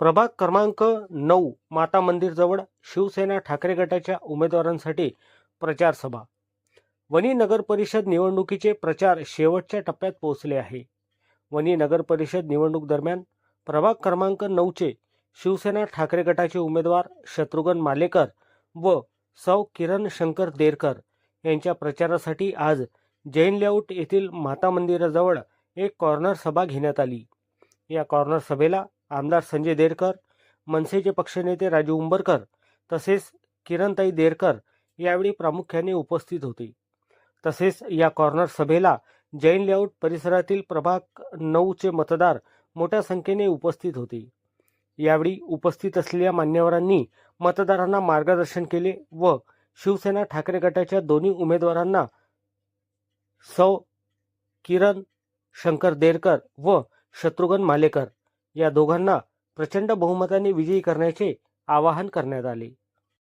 प्रभाग क्रमांक नऊ माता मंदिरजवळ शिवसेना ठाकरे गटाच्या उमेदवारांसाठी प्रचार सभा. वणी नगर परिषद निवडणुकीचे प्रचार शेवटच्या टप्प्यात पोहोचले आहे. वणी नगर परिषद निवडणूक दरम्यान प्रभाग क्रमांक नऊचे शिवसेना ठाकरे गटाचे उमेदवार शत्रुघ्न मालेकर व सौ किरण शंकर देरकर यांच्या प्रचारासाठी आज जैन लेआउट येथील माता मंदिराजवळ एक कॉर्नर सभा घेण्यात आली. या कॉर्नर सभेला आमदार संजय देरकर मनसेचे पक्षनेते राजू उंबरकर तसेच किरणताई देरकर यावेळी प्रामुख्याने उपस्थित होते. तसेच या कॉर्नर सभेला जैन लेआउट परिसरातील प्रभाग नऊचे मतदार मोठ्या संख्येने उपस्थित होते. यावेळी उपस्थित असलेल्या मान्यवरांनी मतदारांना मार्गदर्शन केले व शिवसेना ठाकरे गटाच्या दोन्ही उमेदवारांना सौ किरण शंकर देरकर व शत्रुघ्न मालेकर या दोघांना प्रचंड बहुमताने विजयी करण्याचे आवाहन करण्यात आले.